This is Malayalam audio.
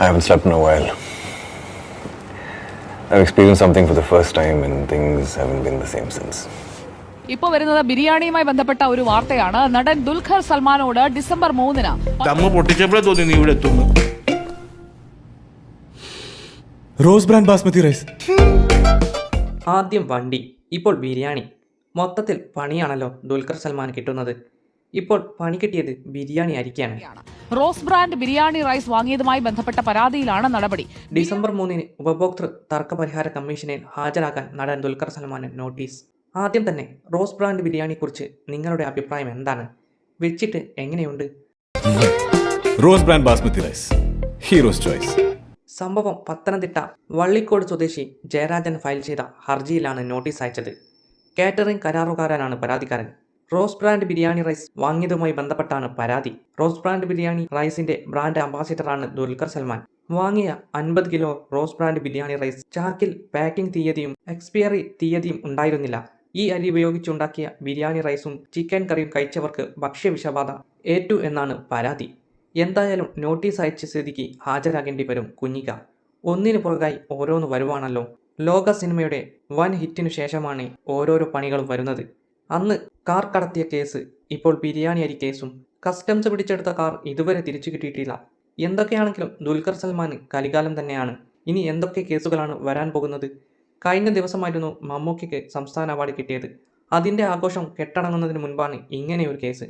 I haven't slept in a while. I've experienced something for the first time and things haven't been the same since. ഇപ്പോൾ വരുന്നത് ബിരിയാണിയുമായി ബന്ധപ്പെട്ട ഒരു വാർത്തയാണ്. നടൻ ദുൽഖർ സൽമാനോട് ഡിസംബർ മൂന്നിന് തമ്മ പൊട്ടിച്ചപ്പോഴേ തോന്നി നീ ഇവിടെ എത്തുന്നു. Rose brand basmati rice. ആദ്യം വണ്ടി ഇപ്പോൾ ബിരിയാണി. മൊത്തത്തിൽ പണിയാണല്ലോ ദുൽഖർ സൽമാൻ കിട്ടുന്നത്. ഇപ്പോൾ പണി കിട്ടിയത് ബിരിയാണി അരിക്കാണ് റോസ് ബ്രാൻഡ് ബിരിയാണി റൈസ് വാങ്ങിയതുമായി ബന്ധപ്പെട്ട പരാതിയിലാണ് നടപടി. ഡിസംബർ മൂന്നിന് ഉപഭോക്തൃ തർക്ക പരിഹാര കമ്മീഷനിൽ ഹാജരാക്കാൻ നടൻ ദുൽഖർ സൽമാന് നോട്ടീസ്. ആദ്യം തന്നെ റോസ് ബ്രാൻഡ് ബിരിയാണിയെക്കുറിച്ച് നിങ്ങളുടെ അഭിപ്രായം എന്താണ്? വെച്ചിട്ട് എങ്ങനെയുണ്ട്? Rose brand basmati rice. Heroes choice. സംഭവം പത്തനംതിട്ട വള്ളിക്കോട് സ്വദേശി ജയരാജൻ ഫയൽ ചെയ്ത ഹർജിയിലാണ് നോട്ടീസ് അയച്ചത്. കാറ്ററിംഗ് കരാറുകാരനാണ് പരാതിക്കാരൻ. റോസ് ബ്രാൻഡ് ബിരിയാണി റൈസ് വാങ്ങിയതുമായി ബന്ധപ്പെട്ടാണ് പരാതി. റോസ് ബ്രാൻഡ് ബിരിയാണി റൈസിന്റെ ബ്രാൻഡ് അംബാസിഡറാണ് ദുൽഖർ സൽമാൻ. വാങ്ങിയ അൻപത് kilo rose brand biryani rice ചാക്കിൽ പാക്കിംഗ് തീയതിയും എക്സ്പയറി തീയതിയും ഉണ്ടായിരുന്നില്ല. ഈ അരി ഉപയോഗിച്ചുണ്ടാക്കിയ ബിരിയാണി റൈസും ചിക്കൻ കറിയും കഴിച്ചവർക്ക് ഭക്ഷ്യവിഷബാധ ഏറ്റു എന്നാണ് പരാതി. എന്തായാലും നോട്ടീസ് അയച്ച സ്ഥിതിക്ക് ഹാജരാകേണ്ടി വരും കുഞ്ഞിക. ഒന്നിനു പുറകായി ഓരോന്ന് വരുവാണല്ലോ. ലോക സിനിമയുടെ വൻ ഹിറ്റിനു ശേഷമാണ് ഓരോരോ പണികളും വരുന്നത്. അന്ന് കാർ കടത്തിയ കേസ് ഇപ്പോൾ ബിരിയാണി അരി കേസും കസ്റ്റംസ് പിടിച്ചെടുത്ത കാർ ഇതുവരെ തിരിച്ചു കിട്ടിയിട്ടില്ല. എന്തൊക്കെയാണെങ്കിലും ദുൽഖർ സൽമാൻ കലികാലം തന്നെയാണ്. ഇനി എന്തൊക്കെ കേസുകളാണ് വരാൻ പോകുന്നത്? കഴിഞ്ഞ ദിവസമായിരുന്നു മമ്മൂക്കയ്ക്ക് സംസ്ഥാന അവാർഡ് കിട്ടിയത്. അതിന്റെ ആഘോഷം കെട്ടടങ്ങുന്നതിന് മുൻപാണ് ഇങ്ങനെ ഒരു കേസ്.